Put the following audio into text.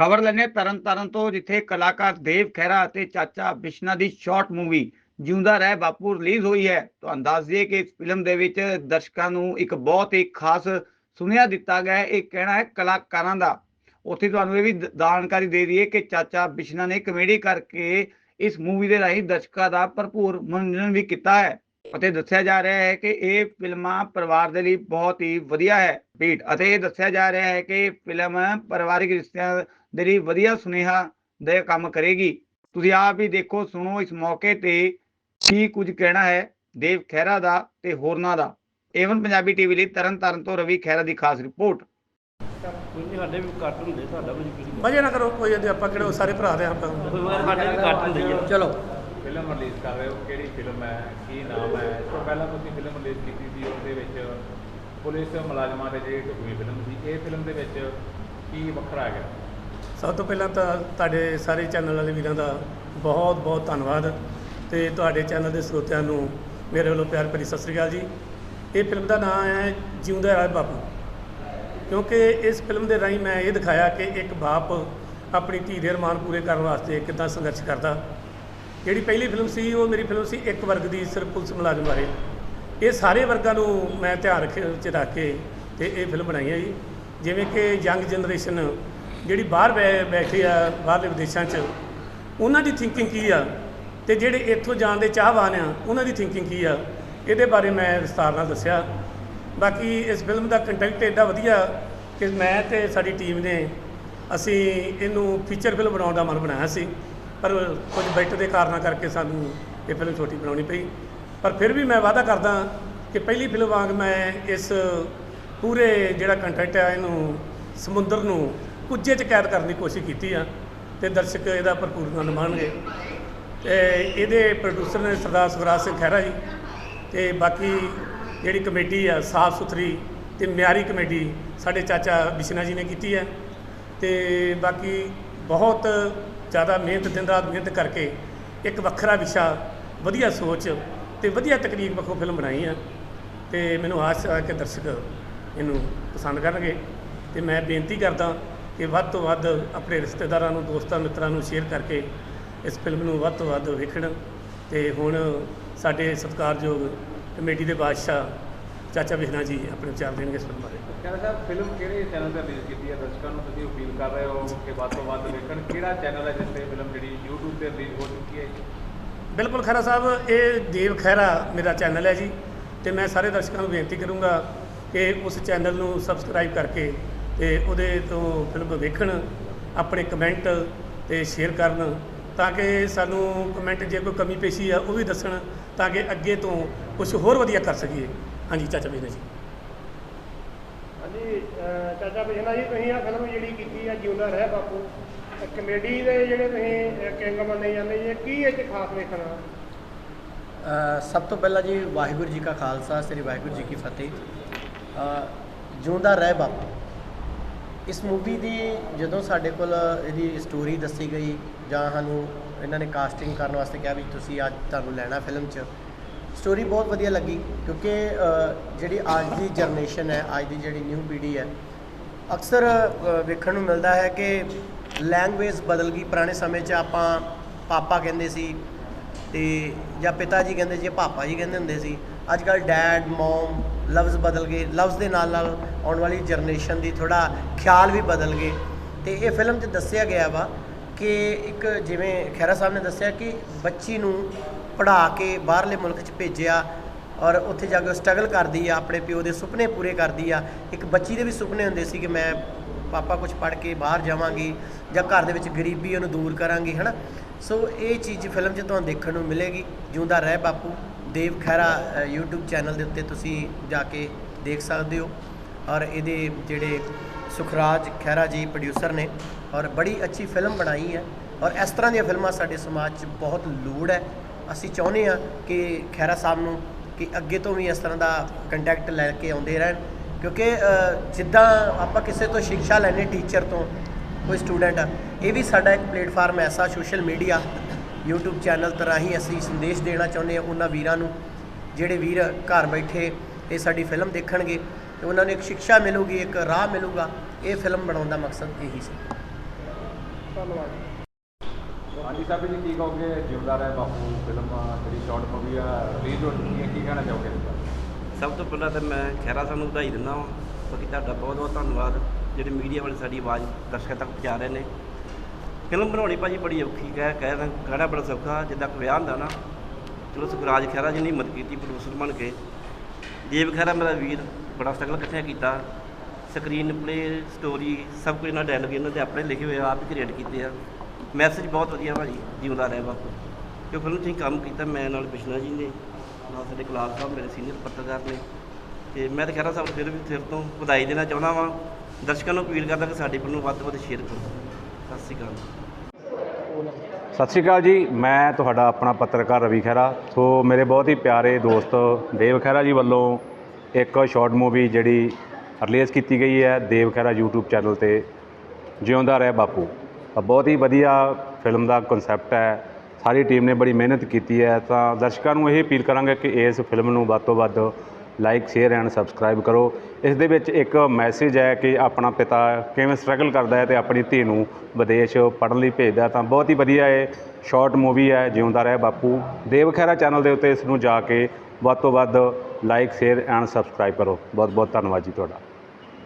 ਖਬਰ ਲੈਣੇ ਤਰਨ ਤਾਰਨ ਤੋਂ, ਜਿੱਥੇ ਕਲਾਕਾਰ ਦੇਵ ਖਹਿਰਾ ਅਤੇ ਚਾਚਾ ਬਿਸ਼ਨਾ ਦੀ ਸ਼ਾਰਟ ਮੂਵੀ ਜਿਉਂਦਾ ਰਹਿ ਬਾਪੂ ਰਿਲੀਜ਼ ਹੋਈ ਹੈ। ਤੁਹਾਨੂੰ ਦੱਸ ਦਈਏ ਕਿ ਇਸ ਫਿਲਮ ਦੇ ਵਿੱਚ ਦਰਸ਼ਕਾਂ ਨੂੰ ਇੱਕ ਬਹੁਤ ਹੀ ਖਾਸ ਸੁਨੇਹਾ ਦਿੱਤਾ ਗਿਆ ਹੈ। ਇਹ ਕਹਿਣਾ ਹੈ ਕਲਾਕਾਰਾਂ ਦਾ। ਉੱਥੇ ਤੁਹਾਨੂੰ ਇਹ ਵੀ ਜਾਣਕਾਰੀ ਦੇ ਦਈਏ ਕਿ ਚਾਚਾ ਬਿਸ਼ਨਾ ਨੇ ਕਮੇਡੀ ਕਰਕੇ ਇਸ ਮੂਵੀ ਦੇ ਰਾਹੀਂ ਦਰਸ਼ਕਾਂ ਦਾ ਭਰਪੂਰ ਮਨੋਰੰਜਨ ਵੀ ਕੀਤਾ ਹੈ। ਅਤੇ ਦੱਸਿਆ ਜਾ ਰਿਹਾ ਹੈ ਕਿ ਇਹ ਫਿਲਮਾਂ ਪਰਿਵਾਰ ਦੇ ਲਈ ਬਹੁਤ ਹੀ ਵਧੀਆ ਹੈ ਪੀਟ ਅਤੇ ਇਹ ਦੱਸਿਆ ਜਾ ਰਿਹਾ ਹੈ ਕਿ ਇਹ ਫਿਲਮ ਪਰਿਵਾਰਿਕ ਰਿਸ਼ਤਿਆਂ ਦੇ ਲਈ ਵਧੀਆ ਸੁਨੇਹਾ ਦੇ ਕੰਮ ਕਰੇਗੀ। ਤੁਸੀਂ ਆਪ ਵੀ ਦੇਖੋ ਸੁਣੋ ਇਸ ਮੌਕੇ ਤੇ ਕੀ ਕੁਝ ਕਹਿਣਾ ਹੈ ਦੇਵ ਖਹਿਰਾ ਦਾ ਤੇ ਹੋਰਨਾਂ ਦਾ। ਏਵਨ ਪੰਜਾਬੀ ਟੀਵੀ ਲਈ ਤਰਨ ਤਾਰਨ ਤੋਂ ਰਵੀ ਖਹਿਰਾ ਦੀ ਖਾਸ ਰਿਪੋਰਟ। ਕੋਈ ਨਹੀਂ ਸਾਡੇ ਵੀ ਕੱਟ ਹੁੰਦੇ ਸਾਡਾ ਵੀ ਕੋਈ ਮਜ਼ੇ ਨਾ ਕਰੋ ਕੋਈ ਆਪਾਂ ਕਿਹੜੇ ਸਾਰੇ ਭਰਾ ਦੇ ਆਪਾਂ। ਵਾਰ ਸਾਡੇ ਵੀ ਕੱਟ ਹੁੰਦੇ ਆ ਚਲੋ। ਫਿਲਮ ਰਿਲੀਜ਼ ਕਰ ਰਹੇ ਹੋ? ਕਿਹੜੀ ਫਿਲਮ ਹੈ? ਕੀ ਨਾਮ ਹੈ? ਇਸ ਤੋਂ ਪਹਿਲਾਂ ਤੁਸੀਂ ਫਿਲਮ ਰਿਲੀਜ਼ ਕੀਤੀ ਸੀ, ਉਹਦੇ ਵਿੱਚ ਪੁਲਿਸ ਮੁਲਾਜ਼ਮਾਂ ਦੇ ਜਿਹੜੀ ਢੁਕਵੀਂ ਫਿਲਮ ਸੀ, ਇਹ ਫਿਲਮ ਦੇ ਵਿੱਚ ਕੀ ਵੱਖਰਾ ਹੈਗਾ? ਸਭ ਤੋਂ ਪਹਿਲਾਂ ਤਾਂ ਤੁਹਾਡੇ ਸਾਰੇ ਚੈਨਲ ਵਾਲੇ ਵੀਰਾਂ ਦਾ ਬਹੁਤ ਬਹੁਤ ਧੰਨਵਾਦ ਤੇ ਤੁਹਾਡੇ ਚੈਨਲ ਦੇ ਸਰੋਤਿਆਂ ਨੂੰ ਮੇਰੇ ਵੱਲੋਂ ਪਿਆਰ ਭਰੀ ਸਤਿ ਸ੍ਰੀ ਅਕਾਲ ਜੀ। ਇਹ ਫਿਲਮ ਦਾ ਨਾਮ ਹੈ ਜਿਉਂਦਾ ਰਹਿ ਬਾਪੂ। ਕਿਉਂਕਿ ਇਸ ਫਿਲਮ ਦੇ ਰਾਹੀਂ ਮੈਂ ਇਹ ਦਿਖਾਇਆ ਕਿ ਇੱਕ ਬਾਪ ਆਪਣੀ ਧੀ ਦੇ ਅਰਮਾਨ ਪੂਰੇ ਕਰਨ ਵਾਸਤੇ ਕਿੱਦਾਂ ਸੰਘਰਸ਼ ਕਰਦਾ। ਜਿਹੜੀ ਪਹਿਲੀ ਫਿਲਮ ਸੀ, ਉਹ ਮੇਰੀ ਫਿਲਮ ਸੀ ਇੱਕ ਵਰਗ ਦੀ ਸਿਰਫ ਪੁਲਿਸ ਮੁਲਾਜ਼ਮ ਬਾਰੇ। ਇਹ ਸਾਰੇ ਵਰਗਾਂ ਨੂੰ ਮੈਂ ਧਿਆਨ ਰੱਖ, ਚ ਰੱਖ ਕੇ ਤੇ ਇਹ ਫਿਲਮ ਬਣਾਈ ਹੈ ਜੀ। ਜਿਵੇਂ ਕਿ ਯੰਗ ਜਨਰੇਸ਼ਨ, ਜਿਹੜੀ ਬਾਹਰ ਬੈ- ਬੈਠੇ ਆ, ਬਾਹਰਲੇ ਵਿਦੇਸ਼ਾਂ 'ਚ, ਉਹਨਾਂ ਦੀ ਥਿੰਕਿੰਗ ਕੀ ਆ? ਤੇ ਜਿਹੜੇ ਇੱਥੋਂ ਜਾਣ ਦੇ ਚਾਹਵਾਨ ਆ, ਉਹਨਾਂ ਦੀ ਥਿੰਕਿੰਗ ਕੀ ਆ? ਇਹਦੇ ਬਾਰੇ ਮੈਂ ਵਿਸਤਾਰ ਨਾਲ ਦੱਸਿਆ। ਬਾਕੀ ਇਸ ਫਿਲਮ ਦਾ ਕੰਟੈਂਟ ਐਡਾ ਵਧੀਆ ਕਿ ਮੈਂ ਤੇ ਸਾਡੀ ਟੀਮ ਨੇ, ਅਸੀਂ ਇਹਨੂੰ ਫੀਚਰ ਫਿਲਮ ਬਣਾਉਣ ਦਾ ਮਨ ਬਣਾਇਆ ਸੀ। ਪਰ ਕੁਝ ਬਜਟ ਦੇ ਕਾਰਨਾਂ ਕਰਕੇ ਸਾਨੂੰ ਇਹ ਫਿਲਮ ਛੋਟੀ ਬਣਾਉਣੀ ਪਈ। ਪਰ ਫਿਰ ਵੀ ਮੈਂ ਵਾਅਦਾ ਕਰਦਾ ਕਿ ਪਹਿਲੀ ਫਿਲਮ ਵਾਂਗ ਮੈਂ ਇਸ ਪੂਰੇ ਜਿਹੜਾ ਕੰਟੈਂਟ ਆ, ਇਹਨੂੰ ਸਮੁੰਦਰ ਨੂੰ ਕੁੱਜੇ 'ਚ ਕੈਦ ਕਰਨ ਦੀ ਕੋਸ਼ਿਸ਼ ਕੀਤੀ ਆ ਤੇ ਦਰਸ਼ਕ ਇਹਦਾ ਭਰਪੂਰ ਆਨੰਦ ਮਾਣਗੇ। ਤੇ ਇਹਦੇ ਪ੍ਰੋਡਿਊਸਰ ਨੇ ਸਰਦਾਰ ਸੁਖਰਾਜ ਸਿੰਘ ਖਹਿਰਾ ਜੀ ਤੇ ਬਾਕੀ ਜਿਹੜੀ ਕਮੇਟੀ ਆ, ਸਾਫ਼ ਸੁਥਰੀ ਤੇ ਮਿਆਰੀ ਕਮੇਟੀ, ਸਾਡੇ ਚਾਚਾ ਬਿਸ਼ਨਾ ਜੀ ਨੇ ਕੀਤੀ ਹੈ ਤੇ ਬਾਕੀ ਬਹੁਤ ਜ਼ਿਆਦਾ ਮਿਹਨਤ, ਦਿਨ ਰਾਤ ਮਿਹਨਤ ਕਰਕੇ ਇੱਕ ਵੱਖਰਾ ਵਿਸ਼ਾ, ਵਧੀਆ ਸੋਚ ਤੇ ਵਧੀਆ ਤਕਨੀਕ ਵੱਖੋ ਫਿਲਮ ਬਣਾਈ ਆ। ਤੇ ਮੈਨੂੰ ਆਸ ਹੈ ਕਿ ਦਰਸ਼ਕ ਇਹਨੂੰ ਪਸੰਦ ਕਰਨਗੇ ਤੇ ਮੈਂ ਬੇਨਤੀ ਕਰਦਾ ਕਿ ਵੱਧ ਤੋਂ ਵੱਧ ਆਪਣੇ ਰਿਸ਼ਤੇਦਾਰਾਂ ਨੂੰ, ਦੋਸਤਾਂ, ਮਿੱਤਰਾਂ ਨੂੰ ਸ਼ੇਅਰ ਕਰਕੇ ਇਸ ਫਿਲਮ ਨੂੰ ਵੱਧ ਤੋਂ ਵੱਧ ਵੇਖਣ ਤੇ ਹੁਣ ਸਾਡੇ ਸਤਿਕਾਰਯੋਗ ਕਮੇਟੀ ਦੇ ਬਾਦਸ਼ਾਹ ਚਾਚਾ ਬਿਹਨਾ ਜੀ ਆਪਣੇ ਵਿਚਾਰ ਦੇਣਗੇ ਇਸ ਫਿਲਮ ਬਾਰੇ। ਕਹਿੰਦਾ ਸਾਹਿਬ ਫਿਲਮ ਕਿਹੜੇ ਚੈਨਲ ਤੇ ਰਿਲੀਜ਼ ਕੀਤੀ ਹੈ? ਦਰਸ਼ਕਾਂ ਨੂੰ ਤੁਸੀਂ ਅਪੀਲ ਕਰ ਰਹੇ ਹੋ ਕਿ ਵੱਧ ਤੋਂ ਵੱਧ ਵੇਖਣ ਕਿਹੜਾ ਚੈਨਲ ਹੈ ਜਿਸ ਤੇ ਫਿਲਮ ਜਿਹੜੀ YouTube ਤੇ ਰਿਲੀਜ਼ ਹੋ ਚੁੱਕੀ ਹੈ? ਬਿਲਕੁਲ ਖਹਿਰਾ ਸਾਹਿਬ ਇਹ ਦੇਵ ਖਹਿਰਾ ਮੇਰਾ ਚੈਨਲ ਹੈ ਜੀ ਤੇ ਮੈਂ ਸਾਰੇ ਦਰਸ਼ਕਾਂ ਨੂੰ ਬੇਨਤੀ ਕਰੂੰਗਾ ਕਿ ਉਸ ਚੈਨਲ ਨੂੰ ਸਬਸਕ੍ਰਾਈਬ ਕਰਕੇ ਤੇ ਉਹਦੇ ਤੋਂ ਫਿਲਮ ਵੇਖਣ ਆਪਣੇ ਕਮੈਂਟ ਤੇ ਸ਼ੇਅਰ ਕਰਨ ਤਾਂ ਕਿ ਸਾਨੂੰ ਕਮੈਂਟ ਜੇ ਕੋਈ ਕਮੀ ਪੇਸ਼ੀ ਆ ਉਹ ਵੀ ਦੱਸਣ ਤਾਂ ਕਿ ਅੱਗੇ ਤੋਂ ਕੁਝ ਹੋਰ ਵਧੀਆ ਕਰ ਸਕੀਏ। ਹਾਂਜੀ ਚਾਚਾ ਬੀਨਾ ਜੀ। ਹਾਂਜੀ ਚਾਚਾ ਬਿਜਲਾ ਜੀ ਤੁਸੀਂ ਆ ਫਿਲਮ ਜਿਹੜੀ ਕੀਤੀ ਆ ਜਿਉਂਦਾ ਰਹਿ ਬਾਪੂ। ਕਮੇਡੀ ਦੇ ਜਿਹੜੇ ਤੁਸੀਂ ਅਹ ਕਿੰਗ ਮੰਨੇ ਜਾਂਦੇ ਜੀ ਇਹ ਕੀ ਇਹ ਚ ਖਾਸ ਵੇਖਣਾ? ਅ, ਸਭ ਤੋਂ ਪਹਿਲਾਂ ਜੀ ਵਾਹਿਗੁਰੂ ਜੀ ਕਾ ਖਾਲਸਾ ਸ੍ਰੀ ਵਾਹਿਗੁਰੂ ਜੀ ਕੀ ਫਤਿਹ। ਜਿਉਂਦਾ ਰਹਿ ਬਾਪੂ। ਇਸ ਮੂਵੀ ਦੀ ਜਦੋਂ ਸਾਡੇ ਕੋਲ ਇਹਦੀ ਸਟੋਰੀ ਦੱਸੀ ਗਈ ਜਾਂ ਸਾਨੂੰ ਇਹਨਾਂ ਨੇ ਕਾਸਟਿੰਗ ਕਰਨ ਵਾਸਤੇ ਕਿਹਾ ਵੀ ਤੁਸੀਂ ਅੱਜ ਤੁਹਾਨੂੰ ਲੈਣਾ ਫਿਲਮ 'ਚ ਸਟੋਰੀ ਬਹੁਤ ਵਧੀਆ ਲੱਗੀ ਕਿਉਂਕਿ ਜਿਹੜੀ ਅੱਜ ਦੀ ਜਨਰੇਸ਼ਨ ਹੈ, ਅੱਜ ਦੀ ਜਿਹੜੀ ਨਿਊ ਪੀੜ੍ਹੀ ਹੈ, ਅਕਸਰ ਵੇਖਣ ਨੂੰ ਮਿਲਦਾ ਹੈ ਕਿ ਲੈਂਗੁਏਜ ਬਦਲ ਗਈ। ਪੁਰਾਣੇ ਸਮੇਂ 'ਚ ਆਪਾਂ ਪਾਪਾ ਕਹਿੰਦੇ ਸੀ ਤੇ, ਜਾਂ ਪਿਤਾ ਜੀ ਕਹਿੰਦੇ ਸੀ ਪਾਪਾ ਜੀ ਕਹਿੰਦੇ ਹੁੰਦੇ ਸੀ ਅੱਜ ਕੱਲ ਡੈਡ ਮਮ ਲਫ਼ਜ਼ ਬਦਲ ਗਏ। ਲਫ਼ਜ਼ ਦੇ ਨਾਲ ਨਾਲ ਆਉਣ ਵਾਲੀ ਜਨਰੇਸ਼ਨ ਦੀ ਥੋੜਾ ਖਿਆਲ ਵੀ ਬਦਲ ਗਏ। ਤੇ ਇਹ ਫਿਲਮ 'ਚ ਦੱਸਿਆ ਗਿਆ ਵਾ ਕਿ ਇੱਕ ਜਿਵੇਂ ਖੈਰਾ ਸਾਹਿਬ ਨੇ ਦੱਸਿਆ ਕਿ ਬੱਚੀ ਨੂੰ ਪੜ੍ਹਾ ਕੇ ਬਾਹਰਲੇ ਮੁਲਕ 'ਚ ਭੇਜਿਆ ਔਰ ਉੱਥੇ ਜਾ ਕੇ ਸਟਰਗਲ ਕਰਦੀ ਆ ਆਪਣੇ ਪਿਓ ਦੇ ਸੁਪਨੇ ਪੂਰੇ ਕਰਦੀ ਆ। ਇੱਕ ਬੱਚੀ ਦੇ ਵੀ ਸੁਪਨੇ ਹੁੰਦੇ ਸੀ ਕਿ ਮੈਂ ਪਾਪਾ ਕੁਝ ਪੜ੍ਹ ਕੇ ਬਾਹਰ ਜਾਵਾਂਗੀ ਜਾਂ ਘਰ ਦੇ ਵਿੱਚ ਗਰੀਬੀ ਉਹਨੂੰ ਦੂਰ ਕਰਾਂਗੀ ਹਨਾ? ਸੋ ਇਹ ਚੀਜ਼ ਫਿਲਮ 'ਚ ਤੁਹਾਨੂੰ ਦੇਖਣ ਨੂੰ ਮਿਲੇਗੀ। ਜਿਉਂਦਾ ਰਹਿ ਬਾਪੂ। ਦੇਵ ਖਹਿਰਾ ਅ, YouTube ਚੈਨਲ ਦੇ ਉੱਤੇ ਤੁਸੀਂ ਜਾ ਕੇ ਦੇਖ ਸਕਦੇ ਹੋ। ਔਰ ਇਹਦੇ ਜਿਹੜੇ ਸੁਖਰਾਜ ਖਹਿਰਾ ਜੀ ਪ੍ਰੋਡਿਊਸਰ ਨੇ ਔਰ ਬੜੀ ਅੱਛੀ ਫਿਲਮ ਬਣਾਈ ਹੈ ਔਰ ਇਸ ਤਰ੍ਹਾਂ ਦੀਆਂ ਫਿਲਮਾਂ ਸਾਡੇ ਸਮਾਜ 'ਚ ਬਹੁਤ ਲੋੜ ਹੈ। ਅਸੀਂ ਚਾਹੁੰਦੇ ਹਾਂ ਕਿ ਖਹਿਰਾ ਸਾਹਿਬ ਨੂੰ ਕਿ ਅੱਗੇ ਤੋਂ ਵੀ ਇਸ ਤਰ੍ਹਾਂ ਦਾ ਕੰਟੈਕਟ ਲੈ ਕੇ ਆਉਂਦੇ ਰਹਿਣ। ਕਿਉਂਕਿ ਜਿੱਦਾਂ ਆਪਾਂ ਕਿਸੇ ਤੋਂ ਸਿੱਖਿਆ ਲੈਣੇ ਟੀਚਰ ਤੋਂ, ਕੋਈ ਸਟੂਡੈਂਟ ਇਹ ਵੀ ਸਾਡਾ ਇੱਕ ਪਲੇਟਫਾਰਮ ਐਸਾ ਸੋਸ਼ਲ ਮੀਡੀਆ YouTube ਚੈਨਲ ਤਰ੍ਹਾਂ ਹੀ ਅਸੀਂ ਸੰਦੇਸ਼ ਦੇਣਾ ਚਾਹੁੰਦੇ ਹਾਂ ਉਹਨਾਂ ਵੀਰਾਂ ਨੂੰ, ਜਿਹੜੇ ਵੀਰ ਘਰ ਬੈਠੇ ਇਹ ਸਾਡੀ ਫਿਲਮ ਦੇਖਣਗੇ। ਤੇ ਉਹਨਾਂ ਨੂੰ ਇੱਕ ਸਿੱਖਿਆ ਮਿਲੂਗੀ ਇੱਕ ਰਾਹ ਮਿਲੂਗਾ। ਇਹ ਫਿਲਮ ਬਣਾਉਣ ਦਾ ਮਕਸਦ ਇਹੀ ਸੀ। ਧੰਨਵਾਦ। ਜੀ ਹਾਂਜੀ ਸਾਹਿਬ ਜੀ ਕੀ ਕਹੋਗੇ? ਜਿਉਂਦਾ ਰਹਿ ਬਾਪੂ ਫਿਲਮ ਜਿਹੜੀ ਸ਼ਾਰਟ ਮੂਵੀ ਆ ਰਿਲੀਜ਼ ਹੋ ਚੁੱਕੀ ਹੈ ਕੀ ਕਹਿਣਾ ਚਾਹੋਗੇ ਇਸ ਬਾਰੇ? ਸਭ ਤੋਂ ਪਹਿਲਾਂ ਤਾਂ ਮੈਂ ਖੈਰਾ ਸਾਹਿਬ ਨੂੰ ਵਧਾਈ ਦਿੰਦਾ ਹਾਂ ਬਾਕੀ ਤੁਹਾਡਾ ਬਹੁਤ ਬਹੁਤ ਧੰਨਵਾਦ। ਜਿਹੜੇ ਮੀਡੀਆ ਵਾਲੇ ਸਾਡੀ ਆਵਾਜ਼ ਦਰਸ਼ਕਾਂ ਤੱਕ ਪਹੁੰਚਾ ਰਹੇ ਨੇ। ਫਿਲਮ ਬਣਾਉਣੀ ਭਾਜੀ ਬੜੀ ਔਖੀ ਕਹਿ ਕਹਿ ਰਹੇ ਕਹਿਣਾ ਬੜਾ ਸੌਖਾ ਜਿੱਦਾਂ ਕੋਈ ਵਿਆਹ ਹੁੰਦਾ ਨਾ ਚਲੋ ਸੁਖਰਾਜ ਖਹਿਰਾ ਜੀ ਨੇ ਹਿੰਮਤ ਕੀਤੀ ਪ੍ਰੋਡਿਊਸਰ ਬਣ ਕੇ। ਦੇਵ ਖਹਿਰਾ ਮੇਰਾ ਵੀਰ ਬੜਾ ਸਟਰਗਲ ਕਿੱਥੇ ਕੀਤਾ। ਸਕਰੀਨ ਪਲੇ ਸਟੋਰੀ ਸਭ ਕੁਝ ਇਹਨਾਂ ਡਾਇਲੌਗ ਇਹਨਾਂ ਦੇ ਆਪਣੇ ਲਿਖੇ ਹੋਏ ਆ, ਆਪ ਹੀ ਕ੍ਰੀਏਟ ਕੀਤੇ ਆ। ਮੈਸੇਜ ਬਹੁਤ ਵਧੀਆ ਭਾਜੀ ਜਿਉਂਦਾ ਰਹਿ ਬਾਪੂ। ਕਿ ਫਿਲਮ 'ਚ ਹੀ ਕੰਮ ਕੀਤਾ ਮੈਂ ਨਾਲ ਬਿਸ਼ਨਾ ਜੀ ਨੇ ਨਾਲ ਸਾਡੇ ਗੁਲਾਬ ਸਾਹਿਬ ਮੇਰੇ ਸੀਨੀਅਰ ਪੱਤਰਕਾਰ ਨੇ। ਤੇ ਮੈਂ ਤਾਂ ਖਹਿਰਾ ਸਾਹਿਬ ਨੂੰ ਫਿਰ ਵੀ ਫਿਰ ਤੋਂ ਵਧਾਈ ਦੇਣਾ ਚਾਹੁੰਦਾ ਵਾਂ। ਦਰਸ਼ਕਾਂ ਨੂੰ ਅਪੀਲ ਕਰਦਾ ਕਿ ਸਾਡੀ ਫਿਲਮ ਨੂੰ ਵੱਧ ਤੋਂ ਵੱਧ ਸ਼ੇਅਰ ਕਰੋ। ਸਤਿ ਸ਼੍ਰੀ ਅਕਾਲ। ਸਤਿ ਸ਼੍ਰੀ ਅਕਾਲ ਜੀ ਮੈਂ ਤੁਹਾਡਾ ਆਪਣਾ ਪੱਤਰਕਾਰ ਰਵੀ ਖਹਿਰਾ। ਸੋ ਮੇਰੇ ਬਹੁਤ ਹੀ ਪਿਆਰੇ ਦੋਸਤ ਦੇਵ ਖਹਿਰਾ ਜੀ ਵੱਲੋਂ ਇੱਕ ਸ਼ਾਰਟ ਮੂਵੀ ਜਿਹੜੀ ਰਿਲੀਜ਼ ਕੀਤੀ ਗਈ ਹੈ ਦੇਵ ਖਹਿਰਾ YouTube ਚੈਨਲ ਤੇ, ਜਿਉਂਦਾ ਰਹਿ ਬਾਪੂ। ਬਹੁਤ ਹੀ ਵਧੀਆ ਫਿਲਮ ਦਾ ਕਨਸੈਪਟ ਹੈ। ਸਾਰੀ ਟੀਮ ਨੇ ਬੜੀ ਮਿਹਨਤ ਕੀਤੀ ਹੈ। ਤਾਂ ਦਰਸ਼ਕਾਂ ਨੂੰ ਇਹ ਅਪੀਲ ਕਰਾਂਗੇ ਕਿ ਇਸ ਫਿਲਮ ਨੂੰ ਵੱਧ ਤੋਂ ਵੱਧ ਲਾਈਕ ਸ਼ੇਅਰ ਐਂਡ ਸਬਸਕ੍ਰਾਈਬ ਕਰੋ। ਇਸ ਦੇ ਵਿੱਚ ਇੱਕ ਮੈਸੇਜ ਹੈ ਕਿ ਆਪਣਾ ਪਿਤਾ ਕਿਵੇਂ ਸਟਰਗਲ ਕਰਦਾ ਹੈ ਤੇ ਆਪਣੀ ਧੀ ਨੂੰ ਵਿਦੇਸ਼ ਪੜ੍ਹਨ ਲਈ ਭੇਜਦਾ ਤਾਂ ਬਹੁਤ ਹੀ ਵਧੀਆ ਇਹ ਸ਼ਾਰਟ ਮੂਵੀ ਹੈ, ਜਿਉਂਦਾ ਰਹਿ ਬਾਪੂ। ਦੇਵ ਖਹਿਰਾ ਚੈਨਲ ਦੇ ਉੱਤੇ ਇਸ ਨੂੰ ਜਾ ਕੇ ਵੱਧ ਤੋਂ ਵੱਧ ਲਾਈਕ ਸ਼ੇਅਰ ਐਂਡ ਸਬਸਕ੍ਰਾਈਬ ਕਰੋ। ਬਹੁਤ ਬਹੁਤ ਧੰਨਵਾਦ ਜੀ ਤੁਹਾਡਾ।